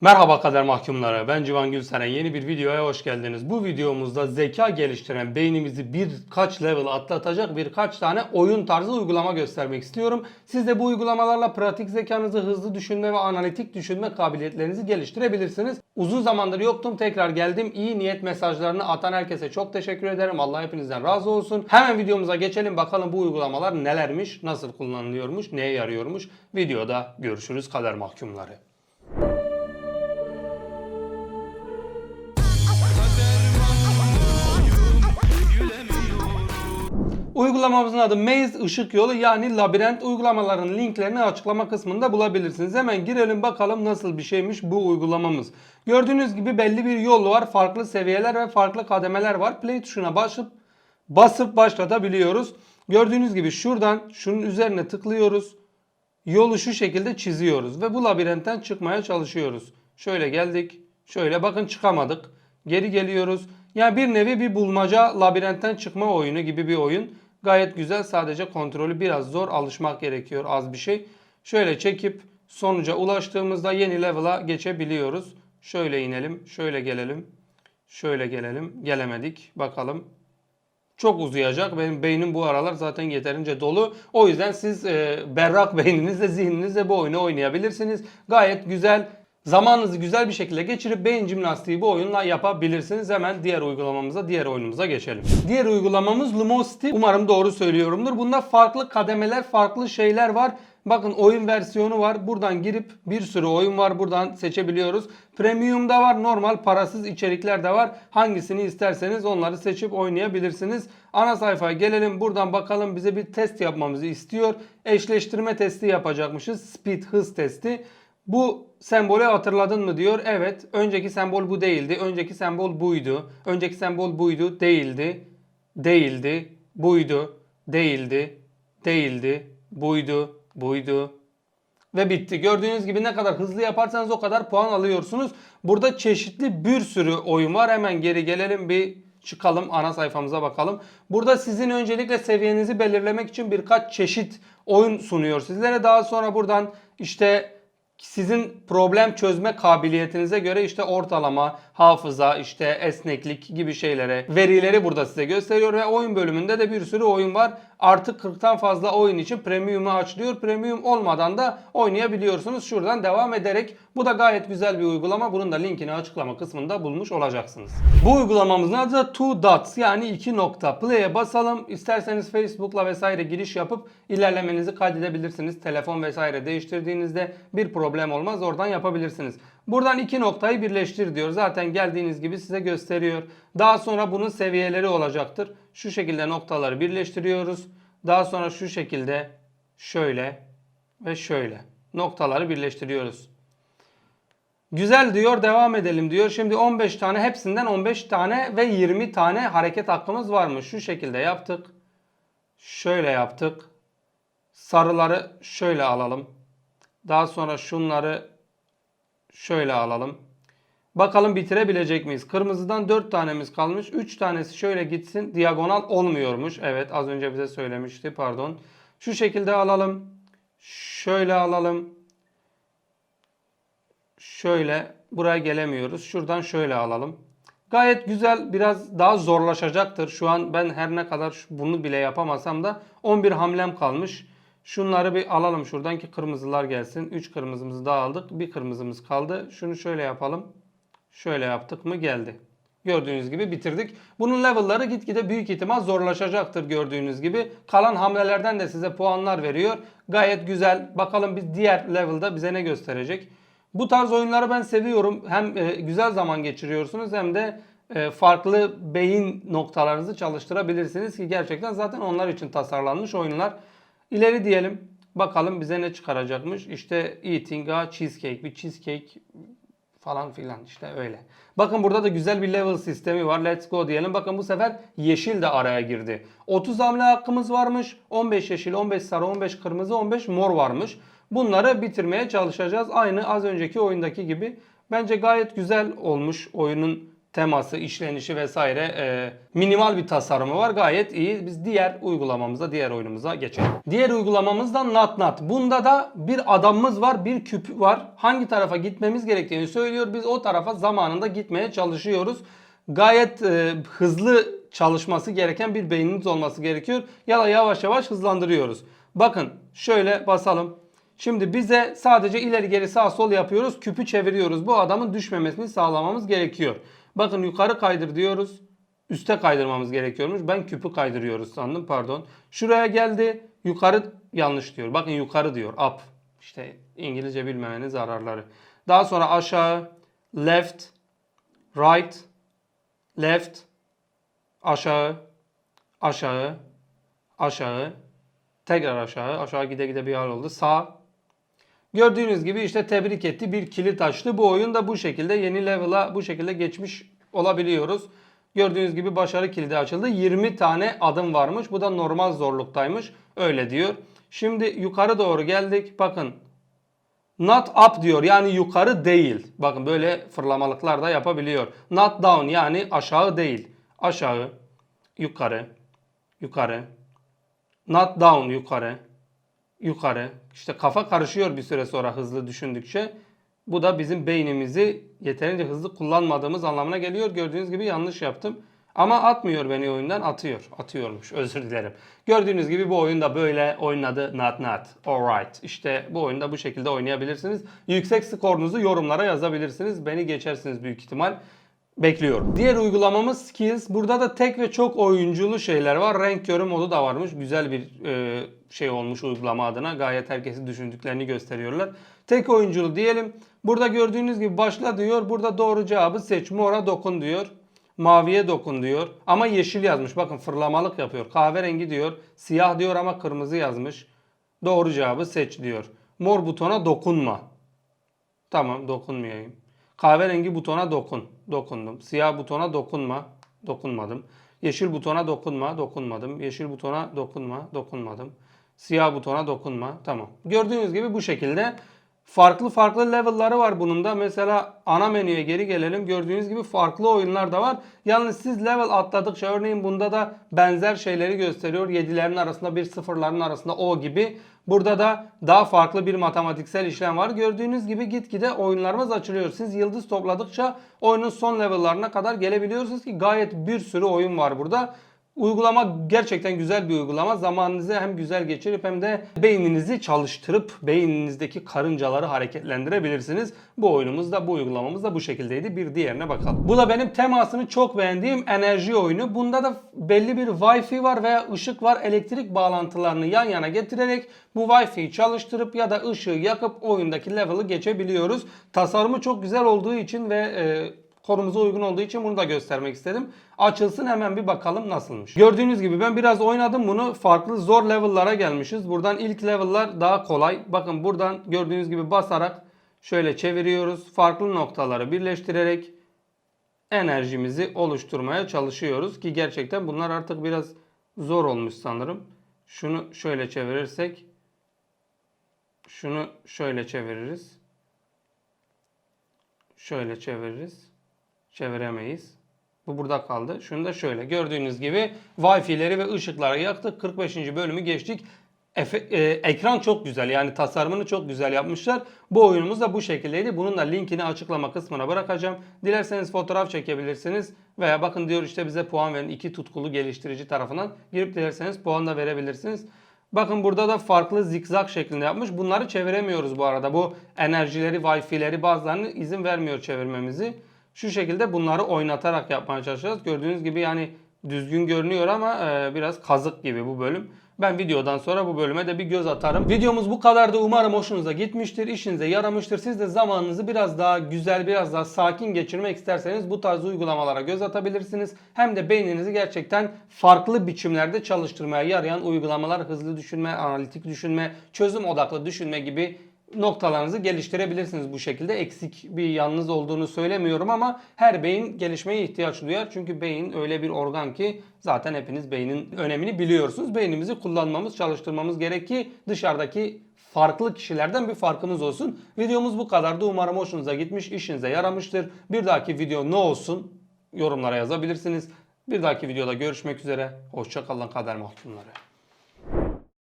Merhaba kader mahkumları. Ben Civan Gülseren. Yeni bir videoya hoş geldiniz. Bu videomuzda zeka geliştiren beynimizi birkaç level atlatacak birkaç tane oyun tarzı uygulama göstermek istiyorum. Siz de bu uygulamalarla pratik zekanızı, hızlı düşünme ve analitik düşünme kabiliyetlerinizi geliştirebilirsiniz. Uzun zamandır yoktum. Tekrar geldim. İyi niyet mesajlarını atan herkese çok teşekkür ederim. Allah hepinizden razı olsun. Hemen videomuza geçelim. Bakalım bu uygulamalar nelermiş, nasıl kullanılıyormuş, neye yarıyormuş. Videoda görüşürüz kader mahkumları. Uygulamamızın adı Maze Işık Yolu yani labirent uygulamaların linklerini açıklama kısmında bulabilirsiniz. Hemen girelim bakalım nasıl bir şeymiş bu uygulamamız. Gördüğünüz gibi belli bir yol var. Farklı seviyeler ve farklı kademeler var. Play tuşuna basıp basıp başlatabiliyoruz. Gördüğünüz gibi şuradan şunun üzerine tıklıyoruz. Yolu şu şekilde çiziyoruz ve bu labirentten çıkmaya çalışıyoruz. Şöyle geldik. Şöyle bakın çıkamadık. Geri geliyoruz. Yani bir nevi bir bulmaca labirentten çıkma oyunu gibi bir oyun. Gayet güzel sadece kontrolü biraz zor alışmak gerekiyor az bir şey. Şöyle çekip sonuca ulaştığımızda yeni level'a geçebiliyoruz. Şöyle inelim, şöyle gelelim, şöyle gelelim. Gelemedik. Bakalım. Çok uzayacak. Benim beynim bu aralar zaten yeterince dolu. O yüzden siz e, berrak beyninizle, zihninizle bu oyunu oynayabilirsiniz. Gayet güzel. Zamanınızı güzel bir şekilde geçirip beyin jimnastiği bu oyunla yapabilirsiniz. Hemen diğer uygulamamıza, diğer oyunumuza geçelim. Diğer uygulamamız Lumosity. Umarım doğru söylüyorumdur. Bunda farklı kademeler, farklı şeyler var. Bakın oyun versiyonu var. Buradan girip bir sürü oyun var. Buradan seçebiliyoruz. Premium da var. Normal parasız içerikler de var. Hangisini isterseniz onları seçip oynayabilirsiniz. Ana sayfaya gelelim. Buradan bakalım bize bir test yapmamızı istiyor. Eşleştirme testi yapacakmışız. Speed hız testi. Bu sembolü hatırladın mı diyor. Evet. Önceki sembol bu değildi. Önceki sembol buydu. Önceki sembol buydu. Değildi. Değildi. Buydu. Değildi. Değildi. Buydu. Buydu. Ve bitti. Gördüğünüz gibi ne kadar hızlı yaparsanız o kadar puan alıyorsunuz. Burada çeşitli bir sürü oyun var. Hemen geri gelelim bir çıkalım ana sayfamıza bakalım. Burada sizin öncelikle seviyenizi belirlemek için birkaç çeşit oyun sunuyor sizlere. Daha sonra buradan işte sizin problem çözme kabiliyetinize göre işte ortalama, hafıza, işte esneklik gibi şeylere, verileri burada size gösteriyor ve oyun bölümünde de bir sürü oyun var. Artık 40'tan fazla oyun için premium'u açlıyor. Premium olmadan da oynayabiliyorsunuz. Şuradan devam ederek bu da gayet güzel bir uygulama. Bunun da linkini açıklama kısmında bulmuş olacaksınız. Bu uygulamamızın adı da Two Dots yani iki nokta. Play'e basalım. İsterseniz Facebook'la vesaire giriş yapıp ilerlemenizi kaydedebilirsiniz. Telefon vesaire değiştirdiğinizde bir problem olmaz. Oradan yapabilirsiniz. Buradan iki noktayı birleştir diyor. Zaten geldiğiniz gibi size gösteriyor. Daha sonra bunun seviyeleri olacaktır. Şu şekilde noktaları birleştiriyoruz. Daha sonra şu şekilde şöyle ve şöyle noktaları birleştiriyoruz. Güzel diyor devam edelim diyor. Şimdi 15 tane hepsinden 15 tane ve 20 tane hareket hakkımız varmış. Şu şekilde yaptık. Şöyle yaptık. Sarıları şöyle alalım. Daha sonra şunları şöyle alalım. Bakalım bitirebilecek miyiz? Kırmızıdan 4 tanemiz kalmış. 3 tanesi şöyle gitsin. Diagonal olmuyormuş. Evet az önce bize söylemişti pardon. Şu şekilde alalım. Şöyle alalım. Şöyle buraya gelemiyoruz. Şuradan şöyle alalım. Gayet güzel biraz daha zorlaşacaktır. Şu an ben her ne kadar bunu bile yapamasam da 11 hamlem kalmış. Şunları bir alalım şuradan ki kırmızılar gelsin. 3 kırmızımızı daha aldık. Bir kırmızımız kaldı. Şunu şöyle yapalım. Şöyle yaptık mı geldi. Gördüğünüz gibi bitirdik. Bunun level'ları gitgide büyük ihtimal zorlaşacaktır gördüğünüz gibi. Kalan hamlelerden de size puanlar veriyor. Gayet güzel. Bakalım biz diğer level'da bize ne gösterecek. Bu tarz oyunları ben seviyorum. Hem e, güzel zaman geçiriyorsunuz hem de e, farklı beyin noktalarınızı çalıştırabilirsiniz ki gerçekten zaten onlar için tasarlanmış oyunlar. İleri diyelim. Bakalım bize ne çıkaracakmış. İşte eating a cheesecake. Bir cheesecake falan filan işte öyle. Bakın burada da güzel bir level sistemi var. Let's go diyelim. Bakın bu sefer yeşil de araya girdi. 30 hamle hakkımız varmış. 15 yeşil, 15 sarı, 15 kırmızı, 15 mor varmış. Bunları bitirmeye çalışacağız. Aynı az önceki oyundaki gibi. Bence gayet güzel olmuş oyunun teması, işlenişi vesaire e, minimal bir tasarımı var. Gayet iyi. Biz diğer uygulamamıza, diğer oyunumuza geçelim. Diğer uygulamamız da Nat Nat. Bunda da bir adamımız var, bir küp var. Hangi tarafa gitmemiz gerektiğini söylüyor. Biz o tarafa zamanında gitmeye çalışıyoruz. Gayet e, hızlı çalışması gereken bir beyniniz olması gerekiyor. Ya da yavaş yavaş hızlandırıyoruz. Bakın şöyle basalım. Şimdi bize sadece ileri geri sağ sol yapıyoruz. Küpü çeviriyoruz. Bu adamın düşmemesini sağlamamız gerekiyor. Bakın yukarı kaydır diyoruz. Üste kaydırmamız gerekiyormuş. Ben küpü kaydırıyoruz sandım pardon. Şuraya geldi. Yukarı yanlış diyor. Bakın yukarı diyor. Up. İşte İngilizce bilmemenin zararları. Daha sonra aşağı. Left. Right. Left. Aşağı. Aşağı. Aşağı. Tekrar aşağı. Aşağı gide gide bir hal oldu. Sağ. Gördüğünüz gibi işte tebrik etti. Bir kilit açtı. Bu oyun da bu şekilde yeni level'a bu şekilde geçmiş olabiliyoruz. Gördüğünüz gibi başarı kilidi açıldı. 20 tane adım varmış. Bu da normal zorluktaymış. Öyle diyor. Şimdi yukarı doğru geldik. Bakın. Not up diyor. Yani yukarı değil. Bakın böyle fırlamalıklar da yapabiliyor. Not down yani aşağı değil. Aşağı, yukarı, yukarı. Not down yukarı, yukarı. İşte kafa karışıyor bir süre sonra hızlı düşündükçe. Bu da bizim beynimizi yeterince hızlı kullanmadığımız anlamına geliyor. Gördüğünüz gibi yanlış yaptım. Ama atmıyor beni oyundan. Atıyor. Atıyormuş. Özür dilerim. Gördüğünüz gibi bu oyunda böyle oynadı. Not not. Alright. İşte bu oyunda bu şekilde oynayabilirsiniz. Yüksek skorunuzu yorumlara yazabilirsiniz. Beni geçersiniz büyük ihtimal. Bekliyorum. Diğer uygulamamız Skills. Burada da tek ve çok oyunculu şeyler var. Renk körü modu da varmış. Güzel bir e, şey olmuş uygulama adına. Gayet herkesi düşündüklerini gösteriyorlar. Tek oyunculu diyelim. Burada gördüğünüz gibi başla diyor. Burada doğru cevabı seç. Mora dokun diyor. Maviye dokun diyor. Ama yeşil yazmış. Bakın fırlamalık yapıyor. Kahverengi diyor. Siyah diyor ama kırmızı yazmış. Doğru cevabı seç diyor. Mor butona dokunma. Tamam dokunmayayım. Kahverengi butona dokun. Dokundum. Siyah butona dokunma. Dokunmadım. Yeşil butona dokunma. Dokunmadım. Yeşil butona dokunma. Dokunmadım. Siyah butona dokunma. Tamam. Gördüğünüz gibi bu şekilde farklı farklı level'ları var bunun da. Mesela ana menüye geri gelelim. Gördüğünüz gibi farklı oyunlar da var. Yalnız siz level atladıkça örneğin bunda da benzer şeyleri gösteriyor. 7'lerin arasında bir sıfırların arasında o gibi. Burada da daha farklı bir matematiksel işlem var. Gördüğünüz gibi gitgide oyunlarımız açılıyor. Siz yıldız topladıkça oyunun son level'larına kadar gelebiliyorsunuz ki gayet bir sürü oyun var burada. Uygulama gerçekten güzel bir uygulama. Zamanınızı hem güzel geçirip hem de beyninizi çalıştırıp beyninizdeki karıncaları hareketlendirebilirsiniz. Bu oyunumuz da bu uygulamamız da bu şekildeydi. Bir diğerine bakalım. Bu da benim temasını çok beğendiğim enerji oyunu. Bunda da belli bir Wi-Fi var veya ışık var. Elektrik bağlantılarını yan yana getirerek bu Wi-Fi'yi çalıştırıp ya da ışığı yakıp oyundaki level'ı geçebiliyoruz. Tasarımı çok güzel olduğu için ve e, konumuza uygun olduğu için bunu da göstermek istedim. Açılsın hemen bir bakalım nasılmış. Gördüğünüz gibi ben biraz oynadım bunu. Farklı zor level'lara gelmişiz. Buradan ilk level'lar daha kolay. Bakın buradan gördüğünüz gibi basarak şöyle çeviriyoruz. Farklı noktaları birleştirerek enerjimizi oluşturmaya çalışıyoruz ki gerçekten bunlar artık biraz zor olmuş sanırım. Şunu şöyle çevirirsek şunu şöyle çeviririz. Şöyle çeviririz. Çeviremeyiz. Bu burada kaldı. Şunu da şöyle. Gördüğünüz gibi Wi-Fi'leri ve ışıkları yaktık. 45. bölümü geçtik. Efe, e, ekran çok güzel. Yani tasarımını çok güzel yapmışlar. Bu oyunumuz da bu şekildeydi. Bunun da linkini açıklama kısmına bırakacağım. Dilerseniz fotoğraf çekebilirsiniz. Veya bakın diyor işte bize puan verin. iki tutkulu geliştirici tarafından girip dilerseniz puan da verebilirsiniz. Bakın burada da farklı zikzak şeklinde yapmış. Bunları çeviremiyoruz bu arada. Bu enerjileri, Wi-Fi'leri bazılarını izin vermiyor çevirmemizi. Şu şekilde bunları oynatarak yapmaya çalışacağız. Gördüğünüz gibi yani düzgün görünüyor ama e, biraz kazık gibi bu bölüm. Ben videodan sonra bu bölüme de bir göz atarım. Videomuz bu kadardı. Umarım hoşunuza gitmiştir, işinize yaramıştır. Siz de zamanınızı biraz daha güzel, biraz daha sakin geçirmek isterseniz bu tarz uygulamalara göz atabilirsiniz. Hem de beyninizi gerçekten farklı biçimlerde çalıştırmaya yarayan uygulamalar, hızlı düşünme, analitik düşünme, çözüm odaklı düşünme gibi noktalarınızı geliştirebilirsiniz bu şekilde. Eksik bir yanınız olduğunu söylemiyorum ama her beyin gelişmeye ihtiyaç duyar. Çünkü beyin öyle bir organ ki zaten hepiniz beynin önemini biliyorsunuz. Beynimizi kullanmamız, çalıştırmamız gerek ki dışarıdaki farklı kişilerden bir farkımız olsun. Videomuz bu kadardı. Umarım hoşunuza gitmiş, işinize yaramıştır. Bir dahaki video ne olsun? yorumlara yazabilirsiniz. Bir dahaki videoda görüşmek üzere. Hoşçakalın kader mahkumları.